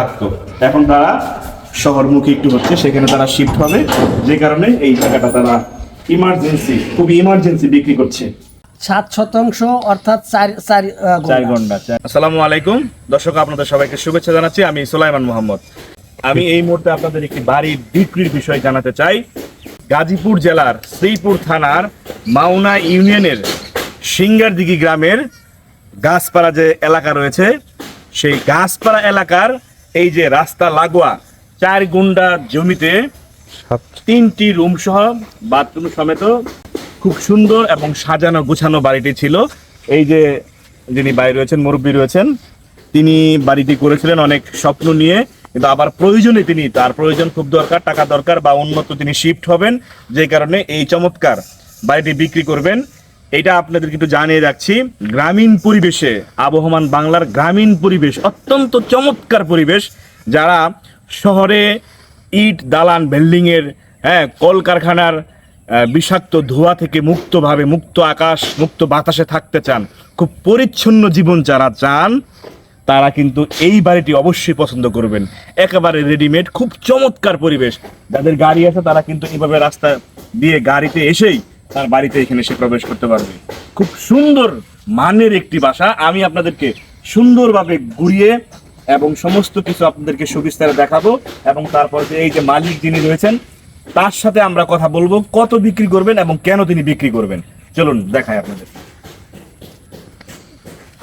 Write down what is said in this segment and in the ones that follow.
থাকতো। এখন তারা শহরমুখী একটু হচ্ছে সেখানে তারা শিফট হবে। যে কারণে এই জায়গাটা তারা ইমার্জেন্সি খুবই ইমার্জেন্সি বিক্রি করছে। সাত শতাংশ অর্থাৎ চার চার চার ঘণ্টা। ঘণ্টা। আসসালামু আলাইকুম। দর্শক আপনাদের সবাইকে শুভেচ্ছা জানাচ্ছি। আমি সোলাইমান মোহাম্মদ। আমি এই মুহূর্তে আপনাদের একটি বাড়ি বিক্রির বিষয় জানাতে চাই। গাজীপুর জেলার শ্রীপুর থানার মাওনা ইউনিয়নের সিঙ্গারদিঘি গ্রামের গাছপাড়া যে এলাকা রয়েছে সেই গাছপাড়া এলাকার এই যে রাস্তা লাগোয়া চার গুন্ডা জমিতে তিনটি রুম সহ বাথরুম সমেত খুব সুন্দর এবং সাজানো গুছানো বাড়িটি ছিল। এই যে যিনি বাড়ি রয়েছেন মুরব্বী রয়েছেন তিনি বাড়িটি করেছিলেন অনেক স্বপ্ন নিয়ে কিন্তু আবার প্রয়োজনে তিনি তার প্রয়োজন খুব দরকার টাকা দরকার বা উন্নত তিনি শিফট হবেন। যে কারণে এই চমৎকার বাড়িটি বিক্রি করবেন। এটা আপনাদের কিন্তু জানিয়ে রাখছি, গ্রামীণ পরিবেশে আবহমান বাংলার গ্রামীণ পরিবেশ, অত্যন্ত চমৎকার পরিবেশ। যারা শহরে ইট, দালান বিল্ডিং এর হ্যাঁ কলকারখানার বিষাক্ত ধোঁয়া থেকে মুক্তভাবে মুক্ত আকাশ, মুক্ত বাতাসে থাকতে চান, খুব পরিচ্ছন্ন জীবন যারা চান, তারা কিন্তু এই বাড়িটি অবশ্যই পছন্দ করবেন। একেবারে রেডিমেড খুব চমৎকার পরিবেশ। যাদের গাড়ি আছে, তারা কিন্তু এইভাবে রাস্তা দিয়ে গাড়িতে এসেই তার বাড়িতে এখানে এসে প্রবেশ করতে পারবে। খুব সুন্দর মানের একটি বাসা। আমি আপনাদেরকে সুন্দরভাবে ঘুরিয়ে এবং সমস্ত কিছু আপনাদেরকে সুবিস্তারে দেখাবো এবং তারপর যে এই যে মালিক যিনি রয়েছেন, তার সাথে আমরা কথা বলব, কত বিক্রি করবেন এবং কেন তিনি বিক্রি করবেন। চলুন, দেখাই আপনাদের।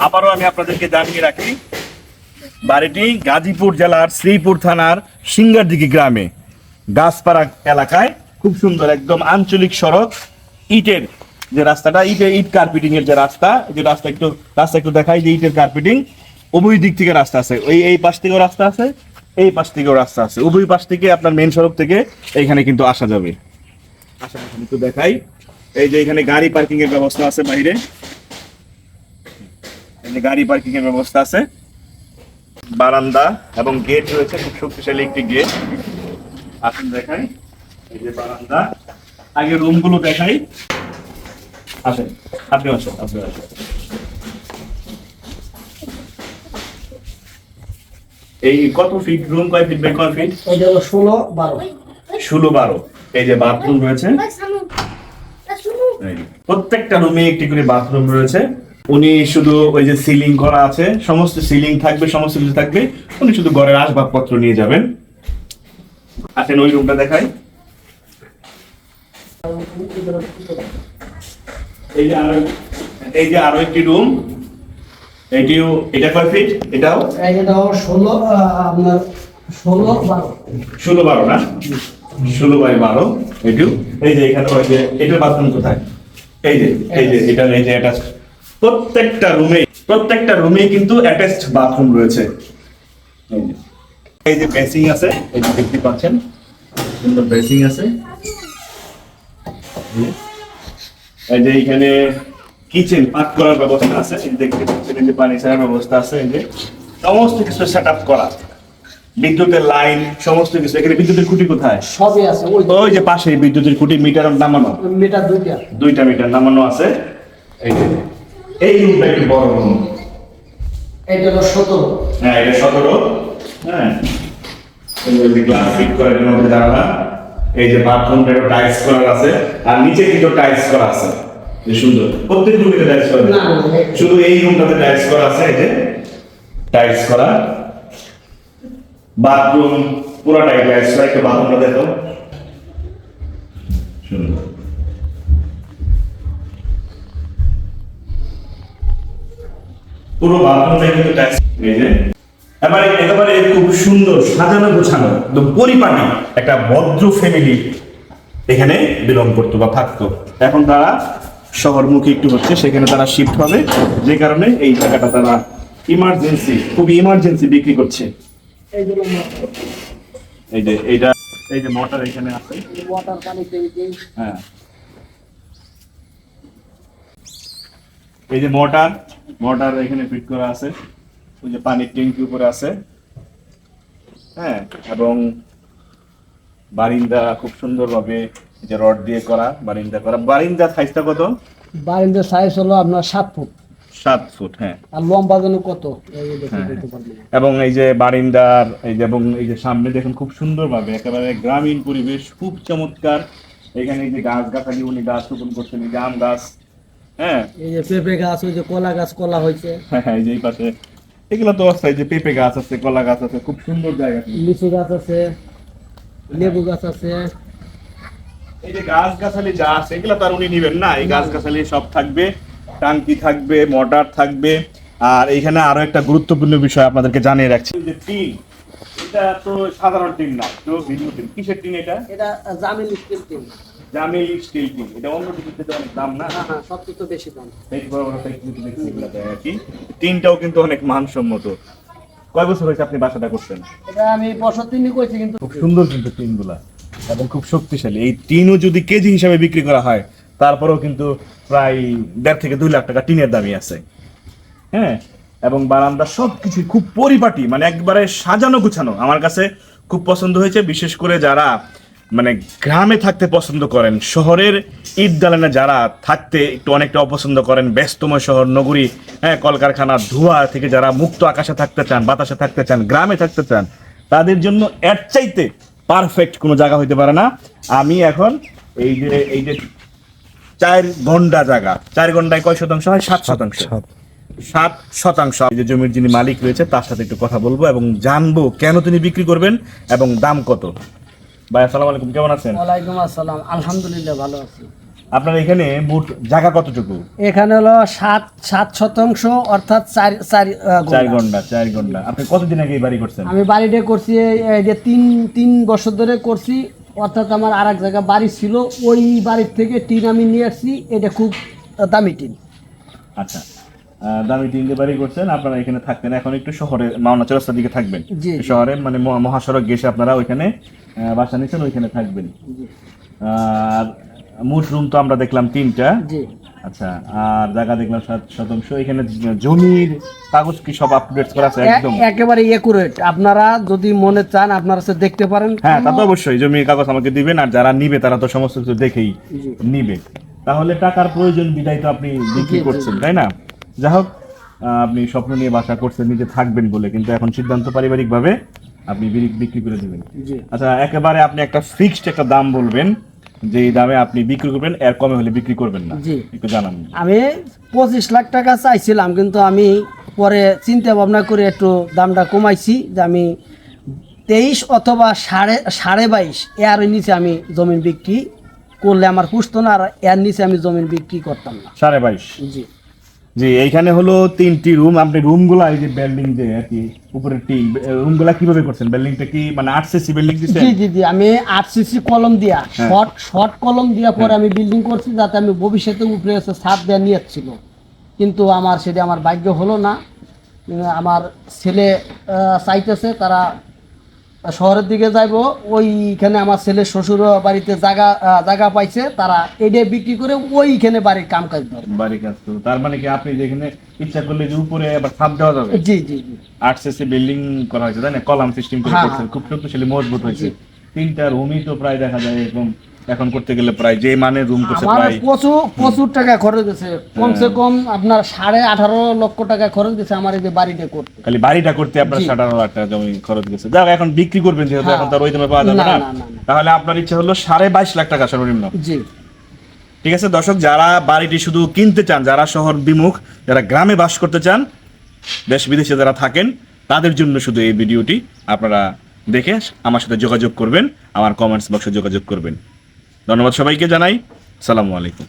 আবারও আমি আপনাদেরকে জানিয়ে রাখি, বাড়িটি গাজীপুর জেলার শ্রীপুর থানার সিঙ্গারদিঘি গ্রামে, গাছপাড়া এলাকায়। খুব সুন্দর, একদম আঞ্চলিক সড়ক। ইটের যে রাস্তাটা, ইটের ইট কার্পেটিং এর যে রাস্তা যে রাস্তা একটু রাস্তা একটু দেখাই যে ইটের কার্পেটিং উভয় দিক থেকে রাস্তা আছে। ওই, এই পাশ থেকেও রাস্তা আছে, এই পাশ থেকেও রাস্তা আছে। উভয় পাশ থেকে আপনার মেন সড়ক থেকে এইখানে কিন্তু আসা যাবে। আসা একটু দেখাই। এই যে এখানে গাড়ি পার্কিং এর ব্যবস্থা আছে বাইরে। যে গাড়ি পার্কিং এর ব্যবস্থা আছে। বারান্দা এবং গেট রয়েছে, খুব শক্তিশালী একটি গেট আসুন দেখাই। এই যে বারান্দা। আগে রুমগুলো দেখাই। আসেন আপনি আসেন আপনি আসেন। এই কত ফিট রুম কয় ফিট বাই কয় ফিট এটা হলো ষোলো বারো। ষোলো বারো। এই যে বাথরুম রয়েছে। এই যে। প্রত্যেকটা রুমে একটি করে বাথরুম রয়েছে। উনি শুধু ওই যে সিলিং করা আছে। সমস্ত সিলিং থাকবে সমস্ত কিছু থাকবে। উনি শুধু ঘরের আসবাবপত্র নিয়ে যাবেন। আসেন ওই রুমটা দেখাই। এই যে আরও এই যে আরও একটি রুম এটিও এটা কয় ফিট এটাও? এটা ষোলো আপনার ষোলো বারো। ষোলো বারো না? ষোলো বাই বারো। এটিও? এই যে এখানে ওই যে এটার বাথরুম কোথায়? এই যে এই যে এটা এই যে অ্যাটাচ প্রত্যেকটা রুমে প্রত্যেকটা রুমে কিন্তু অ্যাটাচড বাথরুম রয়েছে। এই যে এই যে বেসিং আছে এই যে দেখতে পাচ্ছেন। সুন্দর বেসিং আছে। এই যে। এখানে কিচেন পাক করার ব্যবস্থা আছে দেখতে পাচ্ছেন এই যে পানি ছাড়ার ব্যবস্থা আছে এই যে সমস্ত কিছু সেট আপ করা। বিদ্যুতের লাইন সমস্ত কিছু এখানে বিদ্যুতের খুঁটি কোথায়? সবই আছে ওই যে পাশে বিদ্যুতের খুঁটি মিটার নামানো। মিটার দুইটা। দুইটা মিটার নামানো আছে। এই যে এই রুমটা একটু বড় রুম এটা হলো সতেরো। হ্যাঁ এটা সতেরো। হ্যাঁ। গ্লাস ফিট করার জন্য যে জানালা এই যে বাথরুমটা একটু টাইলস করা আছে আর নিচে কিন্তু টাইলস করা আছে। যে সুন্দর। প্রত্যেক রুমে টাইলস করা না, শুধু এই রুমটাতে টাইলস করা আছে এই যে টাইলস করা বাথরুম পুরোটাই টাইলস করা একটু বাথরুমটা দেখো। সুন্দর। পুরো বাথরুমটা কিন্তু টাইলস এই যে এবারে একেবারে খুব সুন্দর সাজানো গোছানো, একদম পরিপাটি একটা ভদ্র ফ্যামিলি এখানে বিলং করতো বা থাকতো। এখন তারা শহরমুখী একটু হচ্ছে, সেখানে তারা শিফট হবে। যে কারণে এই জায়গাটা তারা ইমার্জেন্সি খুবই ইমার্জেন্সি বিক্রি করছে। এই যে, এইটা, এই যে মোটর এখানে আছে। ওয়াটার পানি হ্যাঁ। এই যে মোটর মোটর এখানে ফিট করা আছে। ওই যে পানির ট্যাঙ্কি উপরে আছে। হ্যাঁ এবং বারিন্দা খুব সুন্দরভাবে এই যে রড দিয়ে করা বারিন্দা করা। বারিন্দা সাইজটা কত? বারিন্দার সাইজ হলো আপনার সাত ফুট। সাত ফুট হ্যাঁ। আর লম্বা যেন কত হ্যাঁ। না। এবং এই যে বারিন্দার এই যে এবং এই যে সামনে দেখুন খুব সুন্দরভাবে একেবারে গ্রামীণ পরিবেশ খুব চমৎকার। এখানে এই যে গাছ গাছালি উনি গাছ রোপণ করছেন এই যে আম গাছ। হ্যাঁ। এই যে পেঁপে গাছ ওই যে কলা গাছ কলা হয়েছে। হ্যাঁ হ্যাঁ এই যে এই পাশে এগুলো তো অবস্থায় যে পেঁপে গাছ আছে কলা গাছ আছে খুব সুন্দর জায়গা লিচু গাছ আছে লেবু গাছ আছে। এই যে গাছ গাছালি যা আছে এগুলো তো আর উনি নিবেন না। এই গাছ গাছালি সব থাকবে টাঙ্কি থাকবে মোটর থাকবে। আর এইখানে আরও একটা গুরুত্বপূর্ণ বিষয় আপনাদেরকে জানিয়ে রাখছি। যে টিন এটা তো সাধারণ টিন না তো ভিন্ন টিন। কিসের টিন এটা? এটা জামিন স্টিল টিন। জামিলি স্টিল টিন এটা অন্য কিছু থেকে অনেক দাম না? হ্যাঁ হ্যাঁ সবচেয়ে তো বেশি দাম। বড় বড় এগুলো দেয় আর কি টিনটাও কিন্তু অনেক মানসম্মত। কয় বছর হয়েছে আপনি বাসাটা করছেন? এটা আমি বছর তিনই করেছি কিন্তু। খুব সুন্দর কিন্তু টিনগুলা এবং খুব শক্তিশালী। এই টিনও যদি কেজি হিসাবে বিক্রি করা হয় তারপরেও কিন্তু প্রায় দেড় থেকে দুই লাখ টাকা টিনের দামই আছে। হ্যাঁ এবং বারান্দা সবকিছু খুব পরিপাটি মানে একবারে সাজানো গুছানো। আমার কাছে খুব পছন্দ হয়েছে বিশেষ করে যারা মানে গ্রামে থাকতে পছন্দ করেন শহরের ঈদ দালানে যারা থাকতে একটু অনেকটা অপছন্দ করেন ব্যস্তময় শহর নগরী হ্যাঁ কলকারখানা ধোঁয়া থেকে যারা মুক্ত আকাশে থাকতে চান বাতাসে থাকতে চান গ্রামে থাকতে চান তাদের জন্য এর চাইতে পারফেক্ট কোনো জায়গা হইতে পারে না। আমি এখন এই যে এই যে চার ঘণ্টা জায়গা চার গন্ডায় কয় শতাংশ হয়? সাত শতাংশ। সাত। শতাংশ। যে জমির যিনি মালিক রয়েছে তার সাথে একটু কথা বলব এবং জানব কেন তিনি বিক্রি করবেন এবং দাম কত। ভাই আসসালামু আলাইকুম কেমন আছেন? ওয়ালাইকুম আসসালাম আলহামদুলিল্লাহ ভালো আছি। আপনার এখানে মোট জায়গা কতটুকু? এখানে হলো সাত সাত শতাংশ অর্থাৎ চার চার চার। গন্ডা চার গন্ডা। আপনি কতদিন আগে বাড়ি করছেন? আমি বাড়িটা করছি যে তিন তিন বছর ধরে করছি অর্থাৎ আমার আর এক জায়গায় বাড়ি ছিল ওই বাড়ির থেকে টিন আমি নিয়ে আসছি এটা খুব দামি টিন। আচ্ছা। দামি তিনটে বাড়ি করছেন আপনারা এখানে থাকতেন। এখন একটু শহরে মাওনা চৌরাস্তার দিকে থাকবেন। শহরে মানে মহা- মহাসড়ক গেছে আপনারা ওইখানে বাসা নিচ্ছেন ওইখানে থাকবেন। আর মোট রুম তো আমরা দেখলাম তিনটা। আচ্ছা আর জায়গা দেখলাম সাত শতাংশ। এখানে জমির কাগজ কি সব আপডেট করা আছে? একদম। একেবারে একুরেট আপনারা যদি মনে চান আপনারা সে দেখতে পারেন। হ্যাঁ তা তো অবশ্যই। জমির কাগজ আমাকে দিবেন আর যারা নিবে তারা তো সমস্ত কিছু দেখেই নিবে। তাহলে টাকার প্রয়োজন বিদায় তো আপনি বিক্রি করছেন তাই না? যাই হোক আপনি স্বপ্ন নিয়ে বাসা করছেন নিজে থাকবেন বলে কিন্তু এখন সিদ্ধান্ত পারিবারিক ভাবে আপনি বিক্রি- করে দেবেন। আচ্ছা একেবারে আপনি একটা ফিক্সড একটা দাম বলবেন যে এই দামে আপনি বিক্রি করবেন এর কমে হলে বিক্রি করবেন না। একটু জানান। আমি পঁচিশ লাখ টাকা চাইছিলাম কিন্তু আমি পরে চিন্তা ভাবনা করে একটু দামটা কমাইছি যে আমি তেইশ অথবা সাড়ে সাড়ে বাইশ এর নিচে আমি জমিন বিক্রি করলে আমার পুষতো না আর এর নিচে আমি জমিন বিক্রি করতাম না। সাড়ে বাইশ। জি। জি এইখানে হলো তিনটি রুম আপনি রুমগুলো এই যে বিল্ডিং যে আর কি উপরে টিন রুমগুলা কীভাবে করছেন? বিল্ডিংটা কি মানে আট সিসি বিল্ডিং দিচ্ছেন জি জি জি আমি আট সিসি কলম দিয়া হ্যাঁ। শর্ট শর্ট কলম দিয়া পরে আমি বিল্ডিং করছি যাতে আমি ভবিষ্যতে উপরে এসে ছাদ দেওয়া নিয়ে ছিল। কিন্তু আমার সেটা আমার ভাগ্য হলো না। আমার ছেলে চাইতেছে তারা শহরের দিকে যাইব ওইখানে আমার ছেলে শ্বশুর বাড়িতে জায়গা জায়গা পাইছে তারা এটা বিক্রি করে ওইখানে বাড়ির কাম কাজ ধরে বাড়ি কাজ করবে তার মানে কি আপনি যেখানে ইচ্ছা করলে যে উপরে আবার ছাপ দেওয়া যাবে? জি জি জি। আট সেসে বিল্ডিং করা হয়েছে তাই না? কলাম সিস্টেম করে হ্যাঁ, করছেন হ্যাঁ। খুব শক্তিশালী মজবুত হয়েছে। তিনটা রুমই তো প্রায় দেখা যায় এরকম এখন করতে গেলে প্রায় যে মানে রুম করছে আমার প্রায় প্রচুর প্রচুর টাকা খরচ গেছে কমসে কম আপনার সাড়ে আঠারো লক্ষ টাকা খরচ গেছে আমার এই যে বাড়িটা করতে। খালি বাড়িটা করতে আপনার জি। সাতারো লাখ টাকা জমি খরচ গেছে। যাক এখন বিক্রি করবেন যেহেতু হ্যাঁ। এখন তার ওই দামে পাওয়া যাবে না। তাহলে আপনার ইচ্ছা হলো সাড়ে বাইশ লাখ টাকা সর্বনিম্ন। জি। ঠিক আছে দর্শক যারা বাড়িটি শুধু কিনতে চান যারা শহর বিমুখ যারা গ্রামে বাস করতে চান দেশ বিদেশে যারা থাকেন তাদের জন্য শুধু এই ভিডিওটি আপনারা দেখে আমার সাথে যোগাযোগ করবেন আমার কমেন্টস বক্সে যোগাযোগ করবেন। ধন্যবাদ সবাইকে জানাই। সালামু আলাইকুম।